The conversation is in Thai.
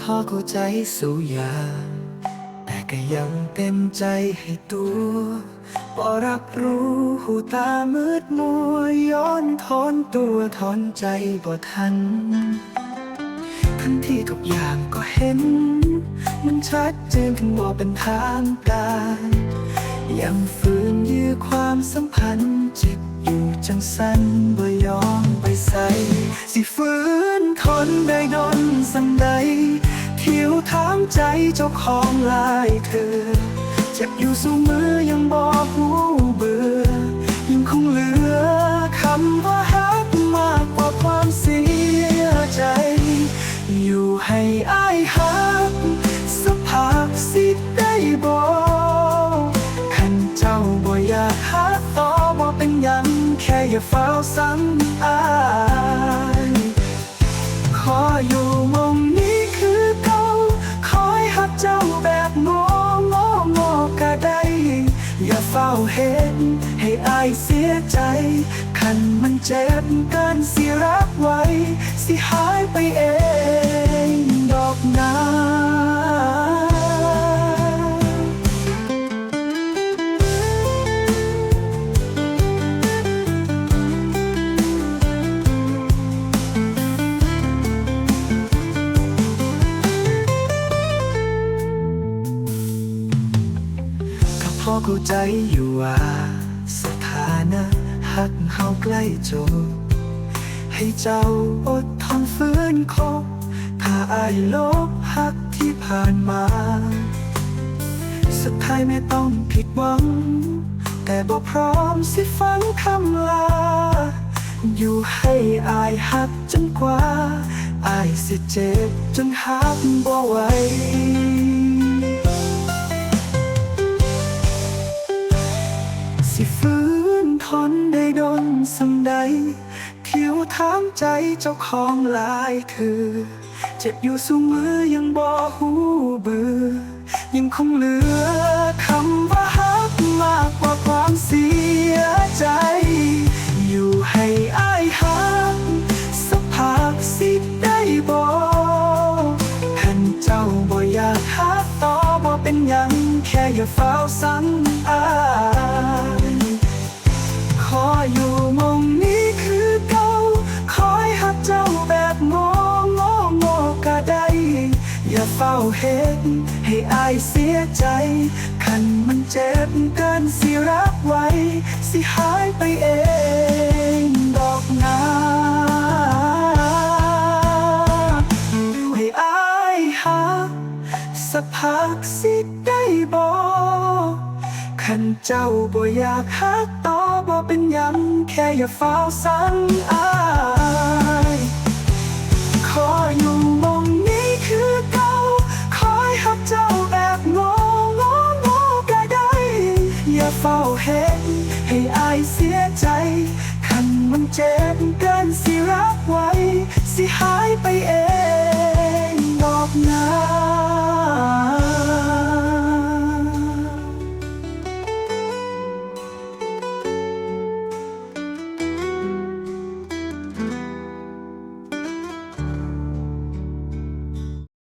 พอเข้าใจสู่อย่าแต่ก็ยังเต็มใจให้ตัวบ่รับรู้หูตามืดมัวย้อนทอนตัวทอนใจบ่ทัน ทันที่ทุกอย่างก็เห็น มันชัดเจนถึงว่าเป็นทางการยังฝืนยื้อความสัมพันธ์เจ็บอยู่จังสันบ่ยอมไปใส่สิฝืนทนได้นอนสังใด เที่ยวถามใจเจ้าของลายเธอเจ็บอยู่สู้มือยังบอกหูเบื่อยังคงเหลือคำว่าฮักมากกว่าความเสียใจ อยู่ให้อายฮักสักพักสิได้บอกขันเจ้าบ่อยากฮักต่อบ่เป็นยังแค่อย่าเฝ้าซ้ำอาย ฝ้าเห็น ให้อายเสียใจคันมันเจ็บเกินสิรับไว้ สิหายไปเอง เข้าใจอยู่ว่า สถานะหักเฮาใกล้จบ ให้เจ้าอดทนฝืนคบถ้าอายลบหักที่ผ่านมา สุดท้ายไม่ต้องผิดหวัง แต่บ่พร้อมสิฟังคำลา อยู่ให้อายหักจนกว่า อายสิเจ็บจนหักบ่ไหว ถามใจเจ้าของหลายคือ เจ็บอยู่สูมือยังบ่หูเบื่อยังคงเหลือคำว่าฮักมากกว่าความเสียใจ อยู่ให้อายฮักสักพักสิได้บอกหันเจ้าบ่อยากฮักต่อบ่เป็นยังแค่อย่าเฝ้าซ้ำอาย อย่าเฝ้าเห็น ให้อายเสียใจ คันมันเจ็บเกินสิรับไว้ สิหายไปเองดอกนาดูให้อายหักสักพักสิได้บอกขันเจ้าบ่อยากหักต่อบ่เป็นยัง แค่อย่าเฝ้าสั่งอาย ยเสียใจคันมันเจ็บเกินสิรับไว้ สิหายไปเองดอกนา